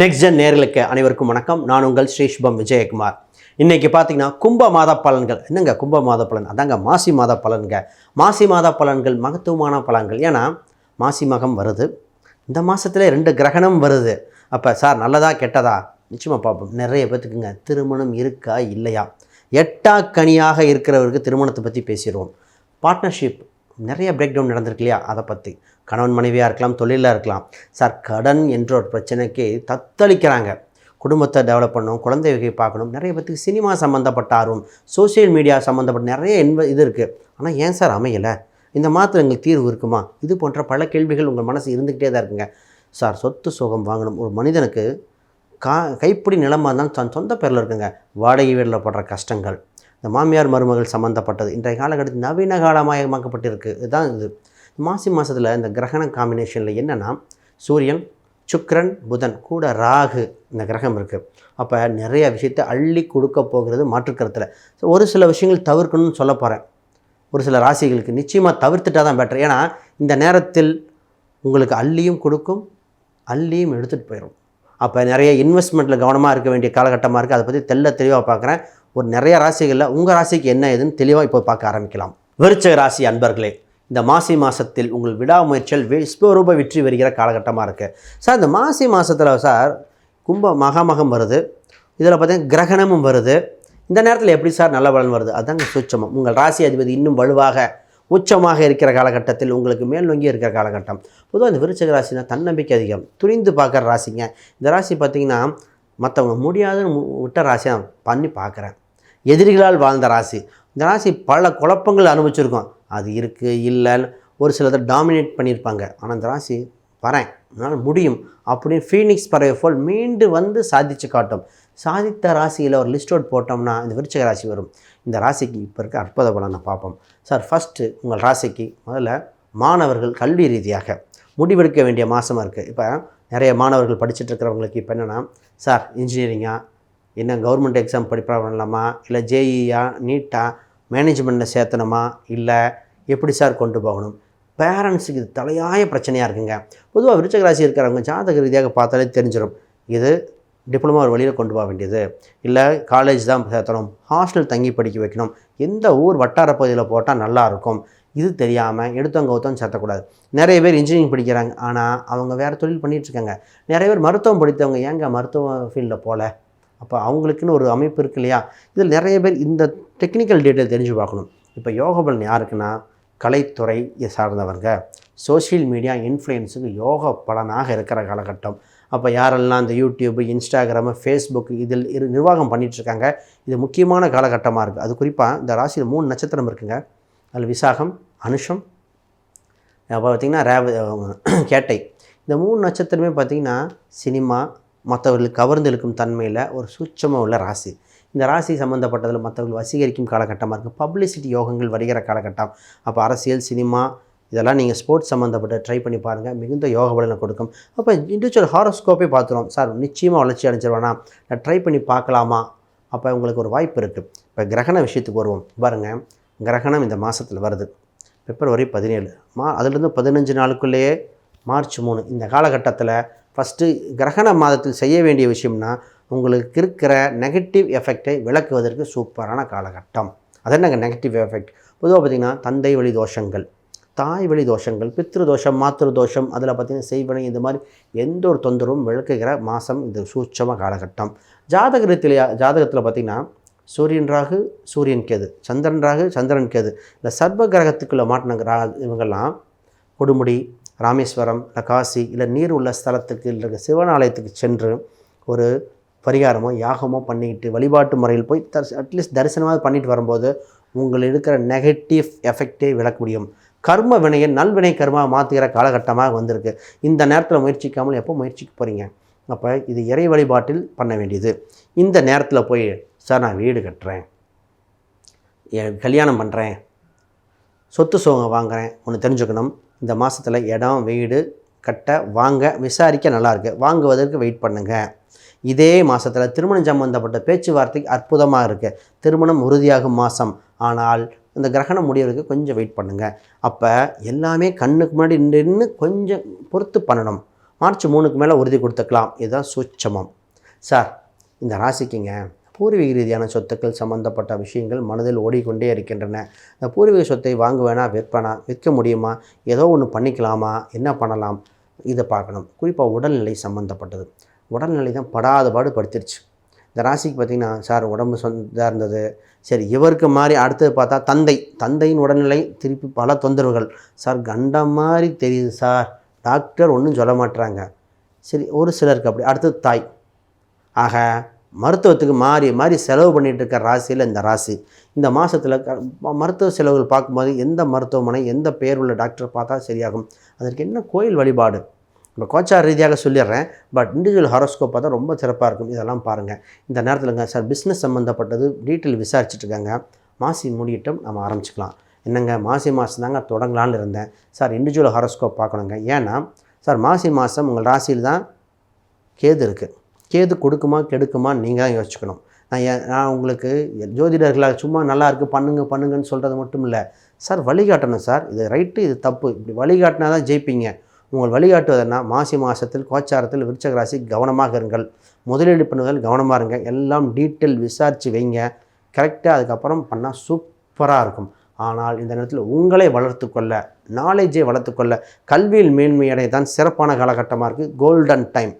Next gen நேர்களுக்கு அனைவருக்கும் வணக்கம். நான் உங்கள் ஸ்ரீஷ்பம் விஜயகுமார். இன்றைக்கி பார்த்தீங்கன்னா கும்ப மாத பலன்கள். என்னங்க கும்ப மாத பலன்? அதாங்க மாசி மாத பலன்க மாசி மாத பலன்கள் மகத்துவமான பலன்கள். ஏன்னா மாசி மகம் வருது. இந்த மாதத்துல ரெண்டு கிரகணம் வருது. அப்போ சார் நல்லதா கெட்டதா? நிச்சயமாக பார்ப்போம். நிறைய பேர்த்துக்குங்க திருமணம் இருக்கா? இல்லையா? எட்டா கனியாக இருக்கிறவருக்கு திருமணத்தை பற்றி பேசிடுவோம். பார்ட்னர்ஷிப் நிறைய பிரேக் டவுன் நடந்திருக்கு இல்லையா? அதை பற்றி கணவன் மனைவியாக இருக்கலாம் தொழிலாக இருக்கலாம். சார் கடன் என்ற ஒரு பிரச்சனைக்கு தத்தளிக்கிறாங்க. குடும்பத்தை டெவலப் பண்ணணும் குழந்தை பார்க்கணும். நிறைய பேத்துக்கு சினிமா சம்மந்தப்பட்ட ஆர்வம் சோஷியல் மீடியா சம்மந்தப்பட்ட நிறைய இன்ப இது இருக்குது ஆனால் ஏன் சார் அமையலை? இந்த மாத்திரை எங்களுக்கு தீர்வு இருக்குமா? இது போன்ற பல கேள்விகள் உங்கள் மனசு இருந்துக்கிட்டே தான் இருக்குங்க. சார் சொத்து சுகம் வாங்கணும். ஒரு மனிதனுக்கு கா கைப்பிடி நிலமாக இருந்தாலும் தன் சொந்த பேரில் இருக்குங்க. வாடகை வீடில் படுற கஷ்டங்கள். இந்த மாமியார் மருமகள் சம்மந்தப்பட்டது இன்றைய காலகட்டத்தில் நவீன காலமயமாக்கப்பட்டிருக்கு இதுதான் இது. மாசி மாதத்தில் இந்த கிரகண காம்பினேஷனில் என்னென்னா சூரியன் சுக்ரன் புதன் கூட ராகு இந்த கிரகம் இருக்குது அப்போ நிறைய விஷயத்தை அள்ளி கொடுக்க போகிறது மாற்றுக்கருத்தில் ஸோ ஒரு சில விஷயங்கள் தவிர்க்கணும்னு சொல்ல போகிறேன் ஒரு சில ராசிகளுக்கு நிச்சயமாக தவிர்த்துட்டால் தான் பெட்டர் ஏன்னா இந்த நேரத்தில் உங்களுக்கு அள்ளியும் கொடுக்கும் அள்ளியும் எடுத்துகிட்டு போயிடும் அப்போ நிறைய இன்வெஸ்ட்மெண்ட்டில் கவனமாக இருக்க வேண்டிய காலகட்டமாக இருக்குது அதை பற்றி தெல்ல தெளிவாக பார்க்குறேன் ஒரு நிறைய ராசிகளில் உங்கள் ராசிக்கு என்ன ஏதுன்னு தெளிவாக இப்போ பார்க்க ஆரம்பிக்கலாம். விருச்சக ராசி அன்பர்களே இந்த மாசி மாதத்தில் உங்கள் விடாமுயற்சியில் விஸ்வரூப வெற்றி வருகிற காலகட்டமாக இருக்குது சார் இந்த மாசி மாதத்தில் சார் கும்ப மகாமகம் வருது. இதில் பார்த்தீங்கன்னா கிரகணமும் வருது. இந்த நேரத்தில் எப்படி சார் நல்ல பலன் வருது? அதுதாங்க சுச்சமம் உங்கள் ராசி அதிபதி இன்னும் வலுவாக உச்சமாக இருக்கிற காலகட்டத்தில் உங்களுக்கு மேல் நோங்கி இருக்கிற காலகட்டம். பொதுவாக இந்த விருச்சக ராசினா தன்னம்பிக்கை அதிகம். துணிந்து பார்க்குற ராசிங்க. இந்த ராசி பார்த்திங்கன்னா மற்றவங்க முடியாதுன்னு மு- விட்ட ராசியாக பண்ணி பார்க்குறேன். எதிரிகளால் வாழ்ந்த ராசி. இந்த ராசி பல குழப்பங்கள் அனுபவிச்சிருக்கோம். அது இருக்குது இல்லைன்னு ஒரு சிலதை டாமினேட் பண்ணியிருப்பாங்க. ஆனால் இந்த ராசி வரேன் என்னால் முடியும் அப்படின்னு ஃபீனிக்ஸ் பறவை போல் மீண்டு வந்து சாதிச்சு காட்டும். சாதித்த ராசியில் ஒரு லிஸ்ட் அவுட் போட்டோம்னா இந்த விருச்சக ராசி வரும். இந்த ராசிக்கு இப்போ இருக்க அற்புத பலனை பார்ப்போம். சார் ஃபஸ்ட்டு உங்கள் ராசிக்கு முதல்ல மாணவர்கள் கல்வி ரீதியாக முடிவெடுக்க வேண்டிய மாதமாக இருக்குது இப்போ நிறைய மாணவர்கள் படிச்சுட்டு இருக்கிறவங்களுக்கு இப்போ என்னென்னா சார் இன்ஜினியரிங்காக என்ன கவர்மெண்ட் எக்ஸாம் படிப்பா பண்ணலாமா? இல்லை ஜேஇயா நீட்டா மேனேஜ்மெண்ட்டில் சேர்த்தணுமா? இல்லை எப்படி சார் கொண்டு போகணும்? பேரண்ட்ஸுக்கு இது தலையாய பிரச்சனையாக இருக்குங்க. பொதுவாக விருச்சக ராசி இருக்கிறவங்க ஜாதக ரீதியாக பார்த்தாலே தெரிஞ்சிடும் இது டிப்ளமா ஒரு வழியில் கொண்டு போக வேண்டியது. இல்லை காலேஜ் தான் சேர்த்தணும். ஹாஸ்டல் தங்கி படிக்க வைக்கணும். எந்த ஊர் வட்டார பகுதியில் போட்டால் நல்லா இருக்கும். இது தெரியாமல் எடுத்தவங்க கௌத்தம் சேர்த்தக்கூடாது நிறைய பேர் இன்ஜினியரிங் படிக்கிறாங்க. ஆனால் அவங்க வேறு தொழில் பண்ணிகிட்ருக்காங்க நிறைய பேர் மருத்துவம் படித்தவங்க. ஏங்க மருத்துவ ஃபீல்டில் போகல அப்போ அவங்களுக்குன்னு ஒரு அமைப்பு இருக்கு இல்லையா? இதில் நிறைய பேர் இந்த டெக்னிக்கல் டீட்டெயில் தெரிஞ்சு பார்க்கணும். இப்போ யோகபலன் யாருக்குன்னா? கலைத்துறை சார்ந்தவங்க. சோஷியல் மீடியா இன்ஃப்ளூயன்ஸுக்கு யோக பலனாக இருக்கிற காலகட்டம். அப்போ யாரெல்லாம் இந்த யூடியூப் இன்ஸ்டாகிராமு ஃபேஸ்புக் இதில் இரு நிர்வாகம் பண்ணிகிட்ருக்காங்க இது முக்கியமான காலகட்டமாக இருக்குது அது குறிப்பாக இந்த ராசியில் மூணு நட்சத்திரம் இருக்குங்க. அதில் விசாகம் அனுஷம் அப்போ பார்த்திங்கன்னா ரேவ கேட்டை. இந்த மூணு நட்சத்திரமே பார்த்திங்கன்னா சினிமா மற்றவர்களுக்கு கவர்ந்து இழுக்கும் தன்மையில் ஒரு சூட்சமாக உள்ள ராசி. இந்த ராசி சம்மந்தப்பட்டதில் மற்றவர்கள் வசீகரிக்கும் காலகட்டமாக இருக்குது பப்ளிசிட்டி யோகங்கள் வருகிற காலகட்டம். அப்போ அரசியல் சினிமா இதெல்லாம் நீங்கள் ஸ்போர்ட்ஸ் சம்மந்தப்பட்ட ட்ரை பண்ணி பாருங்கள் மிகுந்த யோக பலனை கொடுக்கும். அப்போ இண்டிவிஜுவல் ஹாரோஸ்கோப்பே பார்த்துருவோம் சார் நிச்சயமாக வளர்ச்சி அடைஞ்சிருவானா. நான் ட்ரை பண்ணி பார்க்கலாமா? அப்போ உங்களுக்கு ஒரு வாய்ப்பு இருக்குது இப்போ கிரகண விஷயத்துக்கு வருவோம். பாருங்கள் கிரகணம் இந்த மாதத்தில் வருது. பிப்ரவரி பதினேழு. மா அதுலேருந்து பதினஞ்சு நாளுக்குள்ளேயே மார்ச் மூணு. இந்த காலகட்டத்தில் ஃபஸ்ட்டு கிரகண மாதத்தில் செய்ய வேண்டிய விஷயம்னா உங்களுக்கு இருக்கிற நெகட்டிவ் எஃபெக்டை விளக்குவதற்கு சூப்பரான காலகட்டம். அது என்னங்க நெகட்டிவ் எஃபெக்ட் பொதுவாக பார்த்திங்கன்னா தந்தை வழி தோஷங்கள் தாய் வழி தோஷங்கள் பித்ரு தோஷம் மாத்திரு தோஷம் அதில் பார்த்திங்கன்னா செய்வனை இந்த மாதிரி எந்த ஒரு தொந்தரவும் விளக்குகிற மாதம் இது சூட்சம காலகட்டம். ஜாதகத்தில் ஜாதகத்தில் பார்த்திங்கன்னா சூரியன் ராகு சூரியன் கேது சந்திரன் ராகு சந்திரன் கேது. இந்த சர்வ கிரகத்துக்குள்ளே மாட்டின இவங்கெல்லாம் கொடுமுடி ராமேஸ்வரம் இல்லை காசி இல்லை நீர் உள்ள ஸ்தலத்துக்கு இல்லை சிவன் ஆலயத்துக்கு சென்று ஒரு பரிகாரமோ யாகமோ பண்ணிக்கிட்டு வழிபாட்டு முறையில் போய் தர் அட்லீஸ்ட் தரிசனமாக பண்ணிட்டு வரும்போது உங்கள் இருக்கிற நெகட்டிவ் எஃபெக்டே விளக்க முடியும் கர்ம வினையை நல்வினை கர்மா மாற்றுகிற காலகட்டமாக வந்திருக்கு. இந்த நேரத்தில் முயற்சிக்காமல் எப்போ முயற்சிக்க போகிறீங்க அப்போ இது இறை வழிபாட்டில் பண்ண வேண்டியது. இந்த நேரத்தில் போய் சார் நான் வீடு கட்டுறேன். கல்யாணம் பண்ணுறேன் சொத்து சுகம் வாங்குறேன். ஒன்று தெரிஞ்சுக்கணும். இந்த மாதத்தில் இடம் வீடு கட்ட வாங்க விசாரிக்க நல்லாயிருக்கு வாங்குவதற்கு வெயிட் பண்ணுங்கள் இதே மாதத்தில் திருமணம் சம்பந்தப்பட்ட பேச்சுவார்த்தைக்கு அற்புதமாக இருக்குது திருமணம் உறுதியாகும் மாதம் ஆனால் இந்த கிரகணம் முடியறதுக்கு கொஞ்சம் வெயிட் பண்ணுங்கள் அப்போ எல்லாமே கண்ணுக்கு முன்னாடி நின்று கொஞ்சம் பொறுத்து பண்ணணும். மார்ச் மூணுக்கு மேலே உறுதி கொடுத்துக்கலாம். இதுதான் சூட்சமம். சார் இந்த ராசிக்குங்க பூர்வீக ரீதியான சொத்துக்கள் சம்பந்தப்பட்ட விஷயங்கள் மனதில் ஓடிக்கொண்டே இருக்கின்றன. இந்த பூர்வீக சொத்தை வாங்குவேனா விற்பனா விற்க முடியுமா ஏதோ ஒன்று பண்ணிக்கலாமா என்ன பண்ணலாம் இதை பார்க்கணும். குறிப்பாக உடல்நிலை சம்மந்தப்பட்டது உடல்நிலை தான் படாத பாடு படுத்திருச்சு. இந்த ராசிக்கு பார்த்திங்கன்னா சார் உடம்பு சொந்ததாக இருந்தது. சரி இவருக்கு மாதிரி அடுத்தது பார்த்தா தந்தை. தந்தையின் உடல்நிலை திருப்பி பல தொந்தரவுகள். சார் கண்டம் மாதிரி தெரியுது சார். டாக்டர் ஒன்றும் சொல்ல மாட்டுறாங்க சரி ஒரு சிலருக்கு அப்படி. அடுத்தது தாய். ஆக மருத்துவத்துக்கு மாறி மாறி செலவு பண்ணிகிட்டு இருக்க ராசியில் இந்த ராசி. இந்த மாதத்தில் மருத்துவ செலவுகள் பார்க்கும்போது எந்த மருத்துவமனை எந்த பேர் உள்ள டாக்டர் பார்த்தா சரியாகும்? அதற்கு என்ன கோயில் வழிபாடு? இப்போ கோச்சார் ரீதியாக சொல்லிடுறேன். பட் இண்டிவிஜுவல் ஹாரோஸ்கோப் பார்த்தா ரொம்ப சிறப்பாக இருக்கும். இதெல்லாம் பாருங்கள் இந்த நேரத்தில்ங்க சார் பிஸ்னஸ் சம்மந்தப்பட்டது டீட்டெயில் விசாரிச்சுட்ருக்காங்க. மாசி முடியட்டும் நம்ம ஆரம்பிச்சுக்கலாம். என்னங்க மாசி மாதம் தாங்க தொடங்கலான்னு இருந்தேன். சார் இண்டிவிஜுவல் ஹாரோஸ்கோப் பார்க்கணுங்க. ஏன்னா சார் மாசி மாதம் உங்கள் ராசியில் தான் கேது இருக்குது கேது கொடுக்குமா கெடுக்குமா நீங்கள் தான் யோசிச்சுக்கணும். நான் நான் உங்களுக்கு ஜோதிடர்களாக சும்மா நல்லா இருக்குது பண்ணுங்க பண்ணுங்கன்னு சொல்கிறது மட்டும் இல்லை. சார் வழிகாட்டணும் சார். இது ரைட்டு இது தப்பு. இப்படி வழிகாட்டினா தான் ஜெயிப்பீங்க. உங்கள் வழிகாட்டுவதுன்னா? மாசி மாதத்தில் கோச்சாரத்தில் விருச்சக ராசி கவனமாக இருங்கள். முதலீடு பண்ணுவதில் கவனமாக இருங்க. எல்லாம் டீட்டெயில் விசாரித்து வைங்க. கரெக்டாக அதுக்கப்புறம் பண்ணால் சூப்பராக இருக்கும். ஆனால் இந்த நேரத்தில் உங்களை வளர்த்துக்கொள்ள நாலேஜை வளர்த்துக்கொள்ள கல்வியில் மேன்மையடை தான் சிறப்பான காலகட்டமாக இருக்குது கோல்டன் டைம்